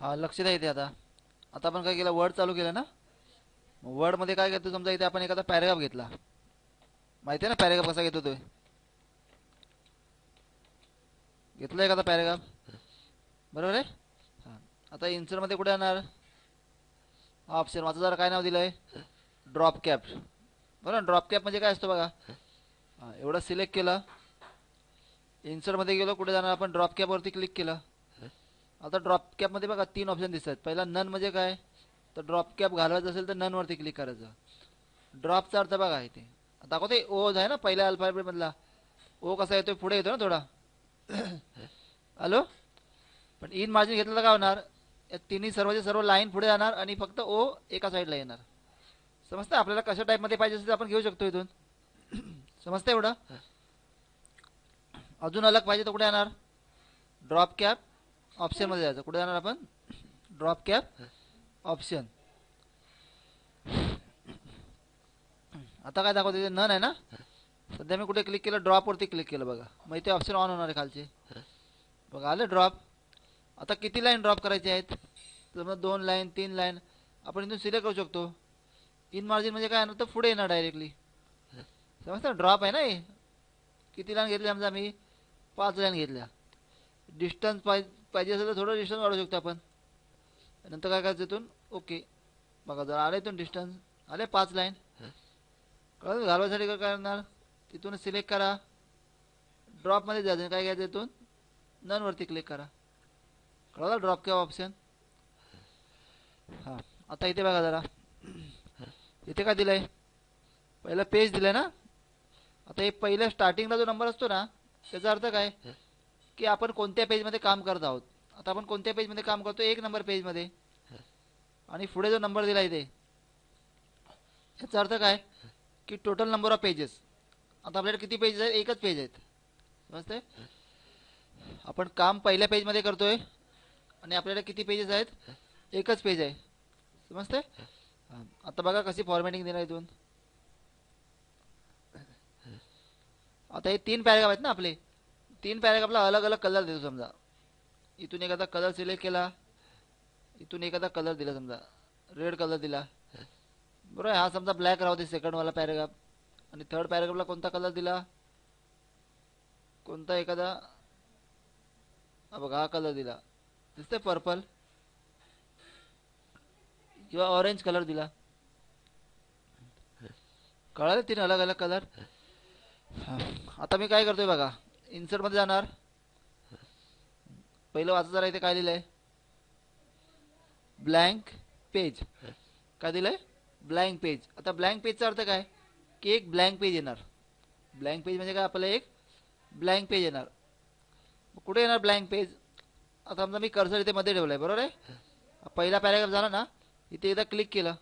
हा लक्ष द्या इथे आता. आता आपण काय केलं वर्ड चालू केलं ना? वर्डमध्ये काय घेतो समजा इथे आपण एखादा पॅरेग्राफ घेतला. माहिती आहे ना पॅरेग्राफ कसा घेतो तो? घेतला एखादा पॅरेग्राफ बरोबर आहे? हां. आता इन्सरमध्ये कुठे येणार? हा ऑप्शन माझं जरा काय नाव दिलं आहे ड्रॉप कॅप बरोबर ड्रॉप कॅप म्हणजे काय असतं बघा? हां एवढं सिलेक्ट केलं. इन्सरमध्ये गेलो कुठे जाणार? आपण ड्रॉप कॅपवरती क्लिक केलं. आता ड्रॉप कॅपमध्ये बघा तीन ऑप्शन दिसतात. पहिला नन म्हणजे काय? तर ड्रॉप कॅप घालवायचं असेल तर ननवरती क्लिक करायचं. ड्रॉपचा अर्थ बघा इथे. दाखवते ओ आहे ना पहिल्या अल्फाबेटमधला ओ कसा येतोय? पुढे येतो ना थोडा. हॅलो पण इन मार्जिन घेतलं तर काय होणार? या तिन्ही सर्वचे सर्व लाईन पुढे जाणार आणि फक्त ओ एका साईडला येणार. समजतं आपल्याला कशा टाईपमध्ये पाहिजे असेल तर आपण घेऊ शकतो इथून. समजतं एवढं? अजून अलग पाहिजे तर कुठे येणार? ड्रॉप कॅप ऑप्शनमध्ये जायचं. कुठे जाणार आपण? ड्रॉप कॅप ऑप्शन आता काय दाखवते ते? नन आहे ना? सध्या मी कुठे क्लिक केलं? ड्रॉपवरती क्लिक केलं बघा. मग इथे ऑप्शन ऑन होणार आहे खालचे. बघा आले ड्रॉप आता किती लाईन ड्रॉप करायचे आहेत? तर दोन लाईन तीन लाईन आपण इथून सिलेक्ट करू शकतो. इन मार्जिन म्हणजे काय? येणार तर पुढे येणार डायरेक्टली समजतं? ड्रॉप आहे ना हे? किती लाईन घेतल्या समजा मी? पाच लाईन घेतल्या. डिस्टन्स पाहिजे पाहिजे असेल तर थोडं डिस्टन्स वाढवू शकतो आपण. नंतर काय करायचं इथून ओके बघा जर आले इथून डिस्टन्स आले पाच लाईन कळलं? घालवायसाठी काय करणार? तिथून सिलेक्ट करा. ड्रॉपमध्ये जायचं काय घ्यायचं इथून ननवरती क्लिक करा. कळलं? ड्रॉप किंवा ऑप्शन हां. आता इथे बघा जरा. इथे काय दिलं आहे पहिलं पेज दिलं ना? आता हे पहिल्या स्टार्टिंगला जो नंबर असतो ना त्याचा अर्थ काय? की आपण कोणत्या पेजमध्ये काम करत आहोत? आता आपण कोणत्या पेजमध्ये काम करतो? एक नंबर पेजमध्ये आणि पुढे जो नंबर दिला इथे. याचा अर्थ काय? की टोटल नंबर ऑफ पेजेस आता आपल्याकडे किती पेजेस आहेत? एकच पेज आहेत. समजते आपण काम पहिल्या पेजमध्ये करतोय आणि आपल्याकडे किती पेजेस आहेत? एकच पेज आहे. समजते आता बघा कशी फॉर्मॅटिंग देणार इथून. आता हे तीन पॅरेग्राफ आहेत ना आपले. तीन पॅरेग्राफला अलग अलग कलर देतो समजा. इथून एखादा कलर सिलेक्ट केला. इथून एखादा कलर दिला समजा. रेड कलर दिला. बरोबर आहे? हा समजा ब्लॅक राहू दे सेकंडवाला पॅरेग्राफ आणि थर्ड पॅरेग्राफला कोणता कलर दिला? कोणता एखादा? बघा हा कलर दिला. दिसतंय पर्पल किंवा ऑरेंज कलर दिला. कळालं तीन अलग अलग कलर आता मी काय करतोय बघा. इन्सर्टमध्ये जाणार. पहिलं वाचा जरा इथे काय लिहिलंय? Blank page. काय दिलंय? Blank page. आता ब्लँक पेजचा अर्थ काय? की एक ब्लँक पेज येणार. ब्लँक पेज म्हणजे काय? आपल्याला एक ब्लँक पेज येणार. मग कुठे येणार ब्लँक पेज? आता समजा मी कर्सर इथे मध्ये ठेवलाय बरोबर आहे? पहिला पॅराग्राफ झाला ना इथे एकदा क्लिक केलं.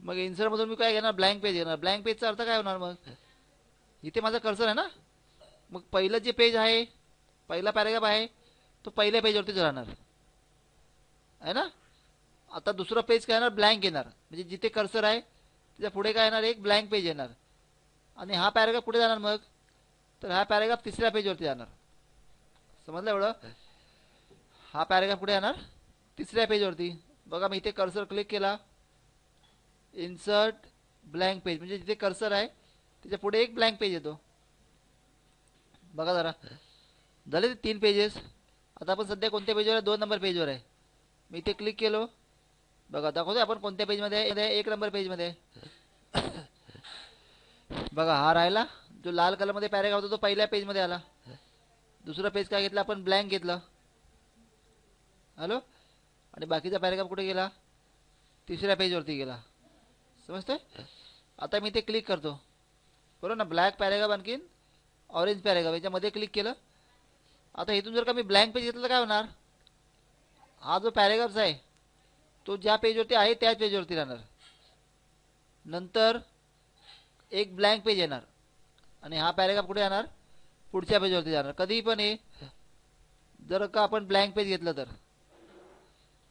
मग इन्सर्टमधून मी काय घेणार? ब्लँक पेज घेणार. ब्लँक पेजचा अर्थ काय होणार मग? इथे माझा कर्सर आहे ना? मग पहिलं जे पेज आहे पहिला पॅरेग्राफ आहे तो पहिल्या पेजवरतीच राहणार. आहे ना? आता दुसरं पेज काय येणार? ब्लँक येणार. म्हणजे जिथे कर्सर आहे त्याच्या पुढे काय येणार? एक ब्लँक पेज येणार. आणि हा पॅरेग्राफ कुठे जाणार मग? तर हा पॅरेग्राफ तिसऱ्या पेजवरती जाणार. समजलं एवढं? हा पॅरेग्राफ कुठे येणार? तिसऱ्या पेजवरती बघा मी इथे कर्सर क्लिक केला. इन्सर्ट ब्लँक पेज म्हणजे जिथे कर्सर आहे त्याच्या पुढे एक ब्लँक पेज येतो. बघा जरा. झाले ते तीन पेजेस आता आपण सध्या कोणत्या पेजवर आहे? दोन नंबर पेजवर आहे. मी इथे क्लिक केलो. बघा दाखवतो आपण कोणत्या पेजमध्ये आहे? एक नंबर पेजमध्ये आहे. बघा हा राहिला. जो लाल कलरमध्ये पॅरेग्राफ होता तो पहिल्या पेजमध्ये आला. दुसरा पेज काय घेतला? आपण ब्लँक घेतलं. हॅलो आणि बाकीचा पॅरेग्राफ कुठे गेला? तिसऱ्या पेजवरती गेला. समजतंय? आता मी ते क्लिक करतो. बरोबर ना? ब्लॅक पॅरेग्राफ आणखीन ऑरेंज पॅरेग्राफ याच्यामध्ये क्लिक केलं. आता इथून जर का मी ब्लँक पेज घेतलं तर काय होणार? हा जो पॅरेग्राफ आहे तो ज्या पेजवरती आहे त्याच पेजवरती राहणार. नंतर एक ब्लँक पेज येणार. आणि हा पॅरेग्राफ कुठे जाणार पुढच्या पेजवरती जाणार. कधी पण हे जर का आपण ब्लँक पेज घेतलं तर.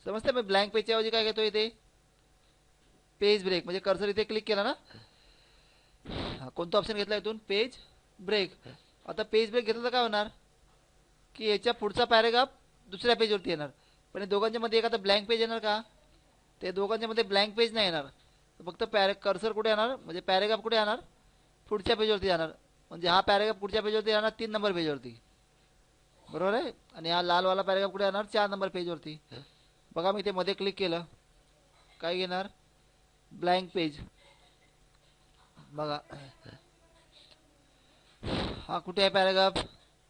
समजतं मी? ब्लँक पेजच्या ऐवजी काय घेतो इथे? पेज ब्रेक म्हणजे कर्सर इथे क्लिक केला ना? कोणता ऑप्शन घेतला इथून? पेज ब्रेक आता पेज ब्रेक घेतलं तर काय होणार? की याच्या पुढचा पॅरेग्राफ दुसऱ्या पेजवरती येणार. पण या दोघांच्या मध्ये ब्लँक पेज येणार का? ते दोघांच्या मध्ये ब्लँक पेज नाही येणार. फक्त पॅरे कर्सर कुठे येणार? म्हणजे पॅरेग्राफ कुठे येणार? पुढच्या पेजवरती जाणार. म्हणजे हा पॅरेग्राफ पुढच्या पेजवरती येणार तीन नंबर पेजवरती बरोबर आहे? आणि हा लालवाला पॅरेग्राफ कुठे येणार? चार नंबर पेजवरती बघा मी ते मध्ये क्लिक केलं. काय घेणार? ब्लँक पेज बघा. हा कुठे आहे पॅरेग्राफ?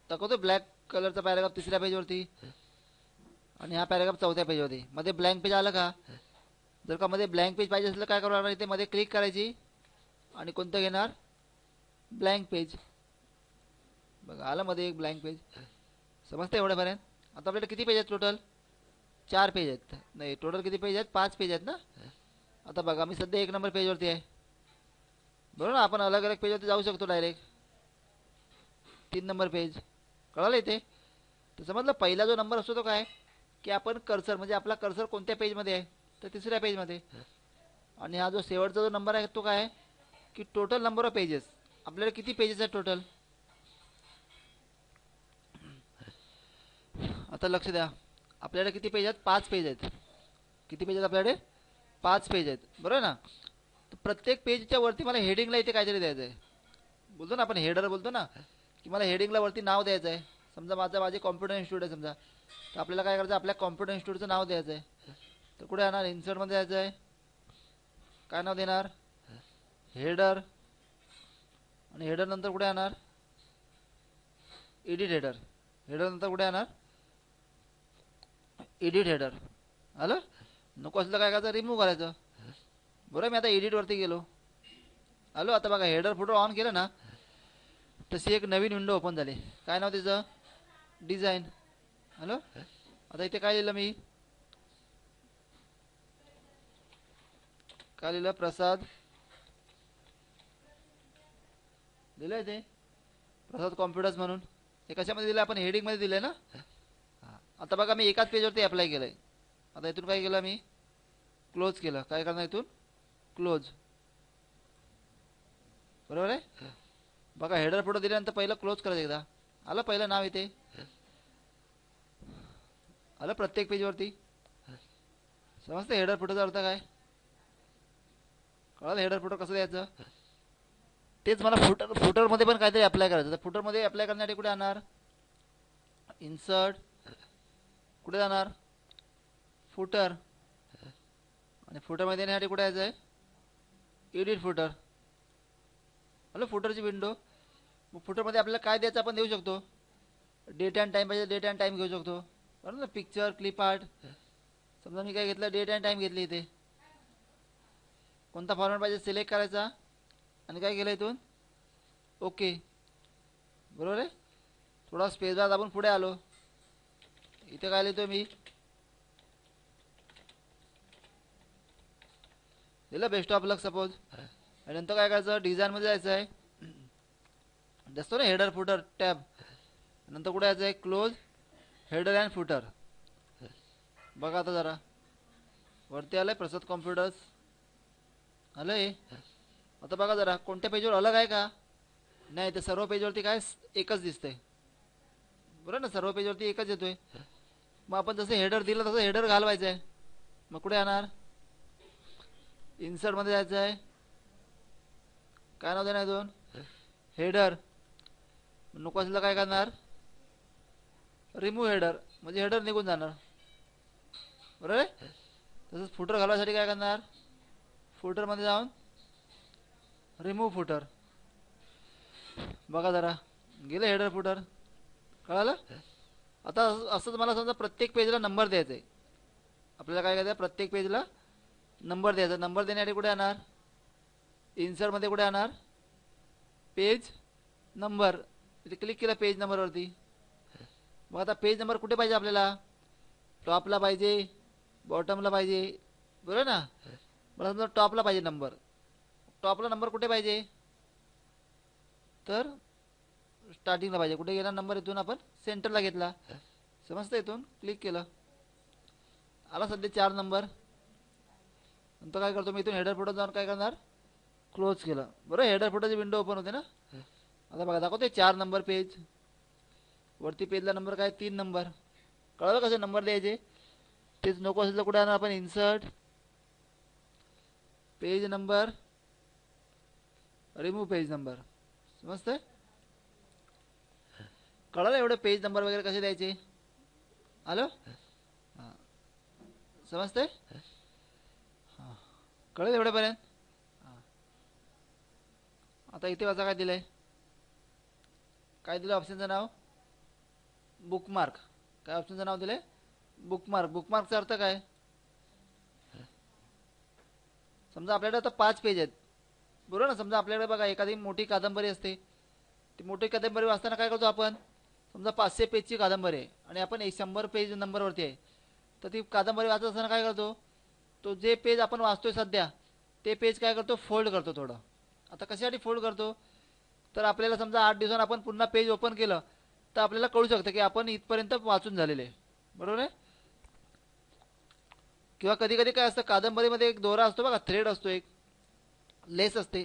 दाखवतो ब्लॅक कलरचा पॅरेग्राफ तिसऱ्या पेजवरती आणि हा पॅरेग्राफ चौथ्या पेजवरती मध्ये ब्लँक पेज आलं का? जर का मध्ये ब्लँक पेज पाहिजे असेल तर काय करावं लागणार इथे मध्ये क्लिक करायची? आणि कोणतं घेणार? ब्लँक पेज बघा आलं मध्ये एक ब्लँक पेज समजतं एवढ्यापर्यंत? आता आपल्याकडे किती पेज आहेत टोटल चार पेज आहेत. नाही टोटल किती पेज आहेत? पाच पेज आहेत ना? आता बघा मी सध्या एक नंबर पेजवरती आहे. बरोबर ना? आपण अलग अलग पेजवरती जाऊ शकतो डायरेक्ट तीन नंबर पेज कळालं इथे तर समजलं पहिला जो नंबर असतो तो काय? की आपण कर्सर म्हणजे आपला कर्सर कोणत्या पेजमध्ये आहे? तर तिसऱ्या पेजमध्ये आणि हा जो शेवटचा जो नंबर आहे तो काय आहे? की टोटल नंबर ऑफ पेजेस आपल्याला किती पेजेस आहेत टोटल आता लक्ष द्या. आपल्याकडे किती पेज आहेत? पाच पेज आहेत. किती पेज आहेत आपल्याकडे? पाच पेज आहेत. बरोबर ना? तर प्रत्येक पेजच्या वरती मला हेडिंगला इथे काहीतरी द्यायचं आहे बोलतो ना आपण हेडर बोलतो ना? की मला हेडिंगला वरती नाव द्यायचं आहे. समजा माझं माझे कॉम्प्युटर इन्स्टिट्यूट आहे समजा. तर आपल्याला काय करायचं? आहे? आपल्या कॉम्प्युटर इन्स्टिट्यूटचं नाव द्यायचं आहे. तर कुठे येणार? इन्सर्टमध्ये द्यायचं आहे. काय नाव देणार? हेडर आणि हेडर नंतर कुठे येणार? एडिट हेडर हेडर नंतर कुठे येणार? एडिट हेडर आलं? नको असलं काय करायचं? रिमूव्ह करायचं. बरं मी आता एडिटवरती गेलो. आलो आता बघा हेडर फोटो ऑन केलं ना तशी एक नवीन विंडो ओपन झाली. काय नाव तिचं डिझाईन हॅलो आता इथे काय लिहिलं मी? काय लिहिलं? प्रसाद. दिलं ते? प्रसाद कॉम्प्युटर्स म्हणून. हे कशामध्ये दिलं आपण हेडिंगमध्ये दिलं ना? आता बघा मी एकाच पेजवरती अप्लाय केलं आहे आता इथून काय केलं मी? क्लोज केलं. काय करणार इथून? क्लोज बरोबर आहे? बघा हेडर फोटो दिल्यानंतर पहिलं क्लोज करायचं एकदा. आलं पहिलं नाव इथे? आलं प्रत्येक पेजवरती समजतं हेडर फोटोचा अर्थ काय? कळलं हेडर फोटो कसं द्यायचं? तेच मला फुटर फुटरमध्ये पण काहीतरी अप्लाय करायचं. तर फुटरमध्ये अप्लाय करण्यासाठी कुठे जाणार? इन्सर्ट कुठे जाणार? फुटर आणि फुटरमध्ये येण्यासाठी कुठे यायचं आहे एडिट फुटर हॅलो फुटरची विंडो. मग फुटरमध्ये आपल्याला काय द्यायचं आपण देऊ शकतो? डेट अँड टाईम पाहिजे डेट अँड टाईम घेऊ शकतो. बरोबर ना? पिक्चर क्लिप आर्ट समजा मी काय घेतलं? डेट अँड टाईम घेतली इथे. कोणता फॉर्मॅट पाहिजे? सिलेक्ट करायचा. आणि काय केलं इथून? ओके बरोबर आहे? थोडा स्पेस बाद आपण पुढे आलो. इथे काय लिहितो मी? दिलं बेस्ट ऑफ लक सपोज आणि नंतर काय करायचं? डिझाईनमध्ये जायचं आहे. दिसतो ना हेडर फुटर टॅब नंतर कुठे यायचं आहे? क्लोज हेडर अँड फुटर बघा आता जरा. वरती आलं आहे प्रसाद कॉम्प्युटर्स आलं आहे आता बघा जरा कोणत्या पेजवर अलग आहे का? नाही ते सर्व पेजवरती काय? एकच दिसतंय. बरोबर ना सर्व पेजवरती एकच येतोय. मग आपण जसं हेडर दिलं तसं हेडर घालवायचं आहे. मग कुठे येणार? इन्सर्टमध्ये जायचं आहे. काय नाव देणार दोन? हेडर. नको असलं काय करणार? Remove header. म्हणजे हेडर निघून जाणार. बरोबर आहे? तसंच फुटर घालवायसाठी काय करणार? फुटरमध्ये जाऊन रिमूव्ह फुटर. बघा जरा. गेलं हेडर फुटर. कळालं? आता असं- मला समजा प्रत्येक पेजला नंबर द्यायचा आहे. आपल्याला काय करायचं प्रत्येक पेजला नंबर द्यायचा नंबर देण्यासाठी कुठे येणार इन्सर्टमध्ये कुठे आणणार? पेज नंबर इथे क्लिक केलं पेज नंबरवरती मग आता पेज नंबर कुठे पाहिजे आपल्याला? टॉपला पाहिजे बॉटमला पाहिजे. बरोबर ना? मला समजा टॉपला पाहिजे नंबर टॉपला नंबर कुठे पाहिजे? तर स्टार्टिंगला पाहिजे. कुठे गेला? नंबर इथून आपण सेंटरला घेतला. समजतं इथून? क्लिक केलं. आला सध्या चार नंबर नंतर काय करतो? मी इथून हेडर फोटो जाऊन काय करणार? क्लोज केलं. बरं हेडर फोटोची विंडो ओपन होते ना? आता बघा दाखवते चार नंबर पेज वरती पेजला नंबर काय? तीन नंबर कळलं कसे नंबर द्यायचे? तेच नको असेल तर कुठे आणणार आपण? Insert page number remove page number समजतंय? कळलं एवढं पेज नंबर वगैरे कसे द्यायचे? हॅलो हां. समजतंय? हां. कळलं एवढ्यापर्यंत? आता इथे वाचा काय दिलंय? काय दिलं ऑप्शनचं नाव? बुकमार्क काय ऑप्शनचं नाव दिलंय? बुकमार्क बुकमार्कचा अर्थ काय? समजा आपल्याकडे आता पाच पेज आहेत. बरोबर ना? समजा आपल्याकडे बघा एखादी मोठी कादंबरी असते. ती मोठी कादंबरी वाचताना काय करतो आपण? समजा पाचशे पेजची कादंबरी आहे आणि आपण एक शंभर पेज नंबरवरती आहे. तर ती कादंबरी वाचत असताना काय करतो? तो जे पेज आपण वाचतोय सध्या ते पेज काय करतो? फोल्ड करतो थोडं. आता कशासाठी फोल्ड करतो? तर आपल्याला समजा आठ दिवसांनी आपण पुन्हा पेज ओपन केलं तर आपल्याला कळू शकतं की आपण इथपर्यंत वाचून झालेले. आहे बरोबर आहे? किंवा कधी कधी काय असतं कादंबरीमध्ये एक दोरा असतो बघा थ्रेड असतो एक. लेस असते.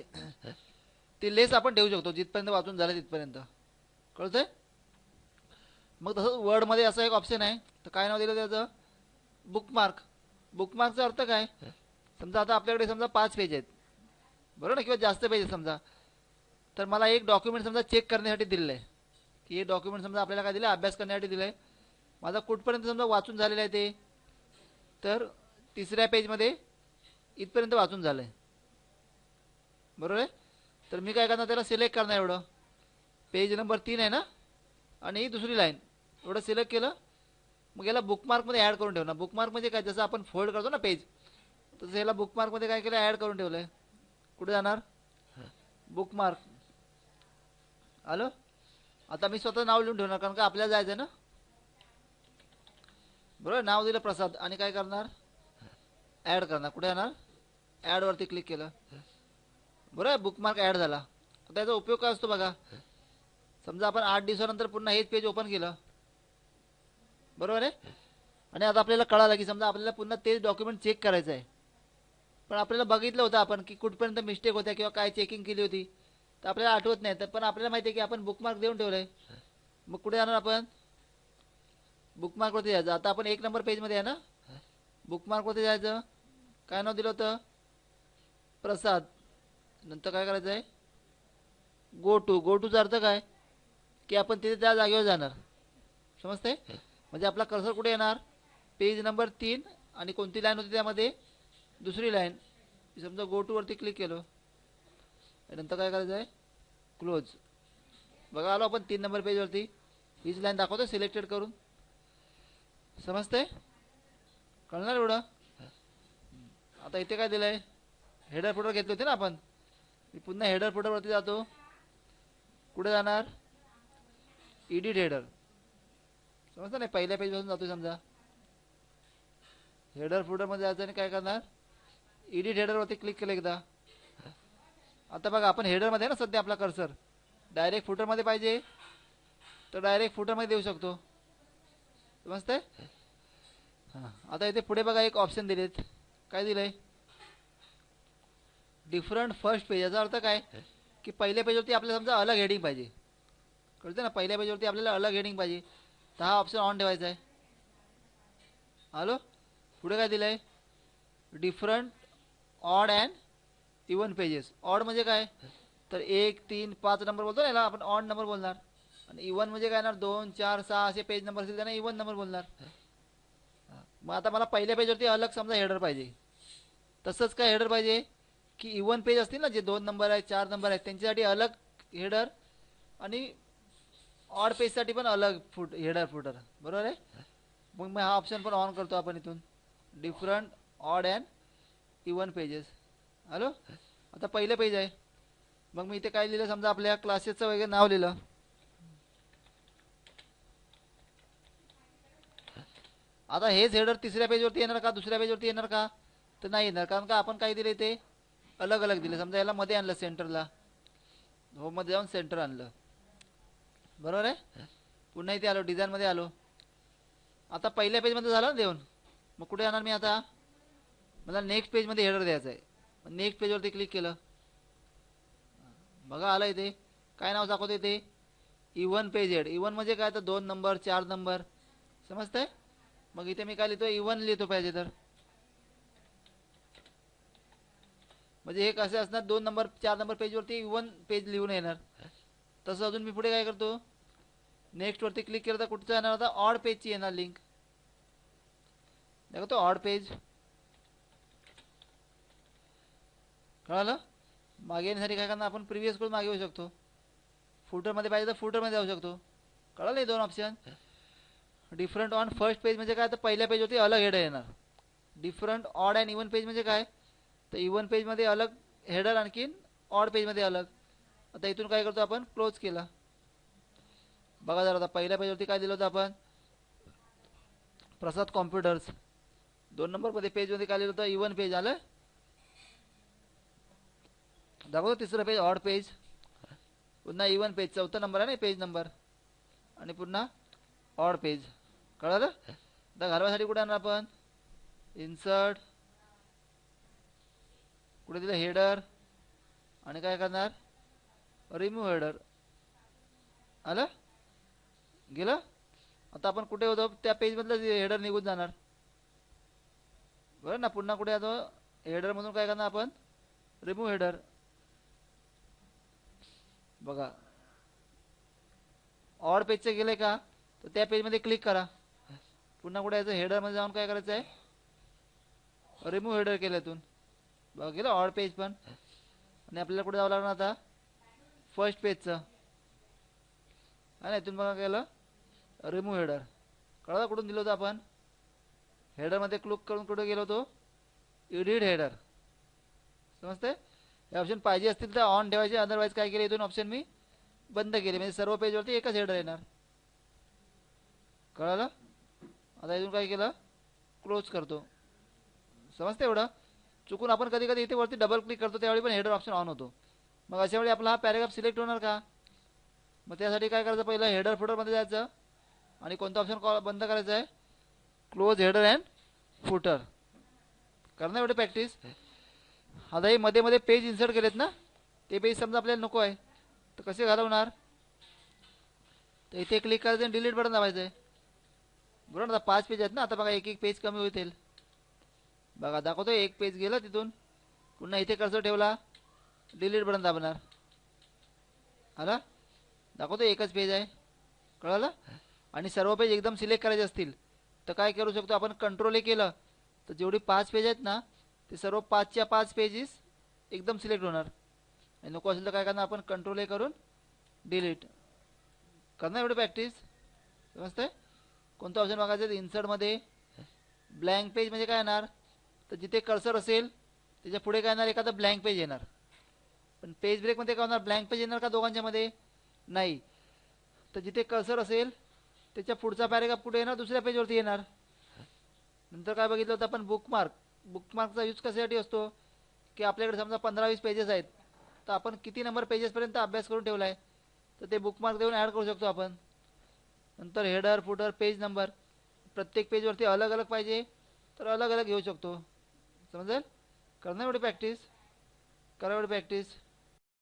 ती लेस आपण ठेवू शकतो जिथपर्यंत वाचून झालं तिथपर्यंत. कळतंय? मग तसंच वर्डमध्ये असं एक ऑप्शन आहे. तर काय नाव दिलं त्याचं? बुकमार्क बुकमार्कचा अर्थ काय? समजा आता आपल्याकडे समजा पाच पेज आहेत. बरोबर ना? किंवा जास्त पेज समजा. तर मला एक डॉक्युमेंट समजा चेक करण्यासाठी दिलेलं आहे. की हे डॉक्युमेंट समजा आपल्याला काय दिलं? आहे अभ्यास करण्यासाठी दिलं आहे. माझा कुठपर्यंत समजा वाचून झालेलं आहे ते? तर तिसऱ्या पेजमध्ये इथपर्यंत वाचून झालं आहे बरोबर आहे? तर मी काय करणार? त्याला सिलेक्ट करणार एवढं. पेज नंबर तीन आहे ना? आणि ही दुसरी लाईन एवढं सिलेक्ट केलं मग याला बुकमार्कमध्ये ॲड करून ठेवणार. बुकमार्क म्हणजे काय? जसं आपण फोल्ड करतो ना पेज तसं याला बुकमार्कमध्ये काय केलं? ॲड करून ठेवलं आहे कुठे जाणार? बुकमार्क हॅलो आता मी स्वतः नाव लिहून ठेवणार कारण का आपल्याला जायचं आहे ना? बरोबर? नाव दिलं प्रसाद. आणि काय करणार? ॲड करणार. कुठे जाणार? ॲडवरती क्लिक केलं. बरोबर? बुकमार्क ॲड झाला. आता याचा उपयोग काय असतो बघा. समजा आपण आठ दिवसानंतर पुन्हा हेच पेज ओपन केलं. बरोबर आहे? आणि आता आपल्याला कळालं की समजा आपल्याला पुन्हा तेच डॉक्युमेंट चेक करायचं आहे पण आपल्याला बघितलं होतं आपण की कुठपर्यंत मिस्टेक होत्या किंवा काय चेकिंग केली होती. तर आपल्याला आठवत नाही. तर पण आपल्याला माहिती आहे की आपण बुकमार्क देऊन ठेवलं आहे मग कुठे जाणार आपण? बुकमार्कवरती जायचं. आता आपण एक नंबर पेजमध्ये आहे ना? बुकमार्कवरती जायचं. काय नाव दिलं होतं? प्रसाद. नंतर काय करायचं आहे गो टू गो टूचा अर्थ काय? की आपण तिथे त्या जागेवर जाणार. समजते म्हणजे आपला कर्सर कुठे येणार? पेज नंबर तीन आणि कोणती लाईन होती त्यामध्ये? दुसरी लाईन. समजा गो टूवरती क्लिक केलं. नंतर काय करायचं आहे? क्लोज बघा आलो आपण तीन नंबर पेजवरती हीच लाईन दाखवतो सिलेक्टेड करून. समजते कळणार एवढं? आता इथे काय दिलं आहे हेडर फोटो घेतले होते ना आपण. मी पुन्हा हेडर फोटोवरती जातो. कुठे जाणार? इडिट हेडर समजतं नाही? पहिल्या पेजपासून जातो समजा. हेडर फोटोमध्ये जायचं आणि काय करणार? इडिट हेडरवरती क्लिक केलं एकदा. आता बघा आपण हेडरमध्ये आहे ना सध्या आपला कर्सर डायरेक्ट फुटरमध्ये पाहिजे. तर डायरेक्ट फुटरमध्ये देऊ शकतो. समजतंय? हां. आता इथे पुढे बघा एक ऑप्शन दिलेत. काय दिलंय? डिफरंट फर्स्ट पेज याचा अर्थ काय? की पहिल्या पेजवरती आपल्याला समजा अलग हेडिंग पाहिजे. कळतं ना? पहिल्या पेजवरती आपल्याला अलग हेडिंग पाहिजे. तर हा ऑप्शन ऑन ठेवायचा आहे. हॅलो पुढे काय दिलं आहे different odd and even pages odd म्हणजे काय? तर एक तीन पाच नंबर बोलतो ना याला आपण ऑड नंबर बोलणार. आणि e इवन म्हणजे काय येणार? दोन चार सहा असे पेज नंबर असतील त्यांना e इवन नंबर बोलणार. मग आता मला पहिल्या पेजवरती अलग समजा हेडर पाहिजे. तसंच काय हेडर पाहिजे? की e इवन पेज असतील ना जे दोन नंबर आहेत चार नंबर आहेत त्यांच्यासाठी अलग हेडर आणि ऑड पेजसाठी पण अलग फुट हेडर फुटर बरोबर आहे? मग मी हा ऑप्शन पण ऑन करतो आपण इथून. Different odd and even pages hello आता पहिलं पेज आहे. मग मी इथे काय लिहिलं? समजा आपल्या क्लासेसचं वगैरे नाव लिहिलं. आता हेच हेडर तिसऱ्या पेजवरती येणार का? दुसऱ्या पेजवरती येणार का? तर नाही येणार. कारण का? आपण काय दिले ते अलग अलग दिले. समजा याला मध्ये आणलं सेंटरला होममध्ये जाऊन सेंटर आणलं. बरोबर आहे? पुन्हा इथे आलो. डिझाईनमध्ये आलो. आता पहिल्या पेजमध्ये झालं ना देऊन. मग कुठे जाणार मी आता? मला नेक्स्ट पेजमध्ये हेडर द्यायचं आहे नेक्स्ट पेजवरती क्लिक केलं. बघा आलं इथे. काय नाव दाखवतं इथे इवन पेज हेड इवन म्हणजे काय? तर दोन नंबर चार नंबर समजतंय? मग इथे मी काय लिहितो इवन लिहितो पाहिजे तर. म्हणजे हे कसे असणार? दोन नंबर चार नंबर पेजवरती इवन पेज लिहून येणार. तसं अजून मी पुढे काय करतो? नेक्स्टवरती क्लिक केलं तर कुठचं येणार? होता ऑड पेजची येणार लिंक दाखवतो ऑड पेज कळालं? मागे येण्यासाठी काय करणार? आपण प्रिव्हियस करून मागे येऊ शकतो. फुटरमध्ये पाहिजे तर फुटरमध्ये जाऊ शकतो. कळालं हे दोन option different on first page म्हणजे काय? तर पहिल्या पेजवरती अलग हेडर येणार. Different odd and even page म्हणजे काय? तर इवन पेजमध्ये अलग हेडर आणखीन ऑड पेजमध्ये अलग. आता इथून काय करतो आपण? क्लोज केला. बघा जरा आता पहिल्या पेजवरती काय दिलं होतं आपण? प्रसाद कॉम्प्युटर्स दोन नंबरमध्ये पेजमध्ये काय लिहिलं होतं? इवन पेज आलं? दाखवतो तिसरं पेज ऑड पेज पुन्हा इवन पेज चौथा नंबर आहे ना पेज नंबर आणि पुन्हा ऑड पेज कळलं तर? घालवासाठी कुठे आणणार आपण? इन्सर्ट कुठे दिलं? हेडर आणि काय करणार? रिमूव्ह हेडर आलं? गेलं? आता आपण कुठे होतो? त्या पेजमधलं हेडर निघून जाणार. बरं ना? पुन्हा कुठे येतो हेडरमधून काय करणार आपण? रिमूव्ह हेडर बघा. ऑड पेजचं गेलं का? तर त्या पेजमध्ये क्लिक करा. पुन्हा कुठे यायचं? हेडरमध्ये जाऊन काय करायचं आहे रिमूव्ह हेडर केलं इथून बघा गेलं ऑड पेज पण. आणि आपल्याला कुठे जावं लागणार आता? फर्स्ट पेजचं आणि इथून बघा केलं रिमूव्ह हेडर कळलं कुठून दिलं होतं आपण? हेडरमध्ये क्लिक करून कुठे गेलो होतो? एडिट हेडर समजते हे ऑप्शन पाहिजे असतील तर ऑन ठेवायचे अदरवाईज काय केले इथून ऑप्शन मी बंद केले. म्हणजे सर्व पेजवरती एकच हेडर येणार. कळालं? आता इथून काय केलं? क्लोज करतो. समजते एवढं? चुकून आपण कधी कधी इथे वरती डबल क्लिक करतो त्यावेळी पण हेडर ऑप्शन ऑन होतो. मग अशा वेळी आपला हा पॅरेग्राफ सिलेक्ट होणार का? मग त्यासाठी काय करायचं? पहिलं हेडर फुटरमध्ये जायचं आणि कोणतं ऑप्शन कॉल बंद करायचं आहे? क्लोज हेडर अँड फुटर करणार एवढी प्रॅक्टिस आता हे मध्ये मध्ये पेज इन्सर्ट केलेत ना? ते पेज समजा आपल्याला नको आहे. तर कसे घालवणार? तर इथे क्लिक करायचं आणि डिलीट बटन दाबायचं आहे. बरोबर आता पाच पेज आहेत ना आता बघा एक एक पेज कमी होतील. बघा दाखवतो एक पेज गेलं तिथून. पुन्हा इथे कर्सर ठेवला. डिलीट बटन दाबणार. आला? दाखवतो एकच पेज आहे. कळालं? आणि सर्व पेज एकदम सिलेक्ट करायचे असतील. तर काय करू शकतो? आपण कंट्रोल हे केलं. तर जेवढी पाच पेज आहेत ना ते सर्व पाचच्या पाच पेजेस एकदम सिलेक्ट होणार. आणि नको असेल तर काय करणार? आपण कंट्रोल हे करून डिलीट करणार एवढं प्रॅक्टिस समजतंय कोणतं ऑप्शन बघायचं इन्सर्टमध्ये ब्लँक पेज म्हणजे काय येणार? तर जिथे कर्सर असेल त्याच्या पुढे काय येणार? एखादं ब्लँक पेज येणार. पण पेज ब्रेकमध्ये काय होणार? ब्लँक पेज येणार का दोघांच्यामध्ये नाही. तर जिथे कर्सर असेल त्याच्या पुढचा पॅरेग्राफ पुढे येणार? दुसऱ्या पेजवरती येणार. नंतर काय बघितलं होतं आपण? बुकमार्क बुकमार्कचा यूज कशासाठी असतो? की आपल्याकडे समजा पंधरा वीस पेजेस आहेत तर आपण किती नंबर पेजेसपर्यंत अभ्यास करून ठेवला आहे तर ते बुकमार्क देऊन ॲड करू शकतो आपण. नंतर हेडर फुटर पेज नंबर प्रत्येक पेजवरती अलग अलग पाहिजे तर अलग अलग घेऊ शकतो. समजेल? करणार एवढी प्रॅक्टिस करा एवढी प्रॅक्टिस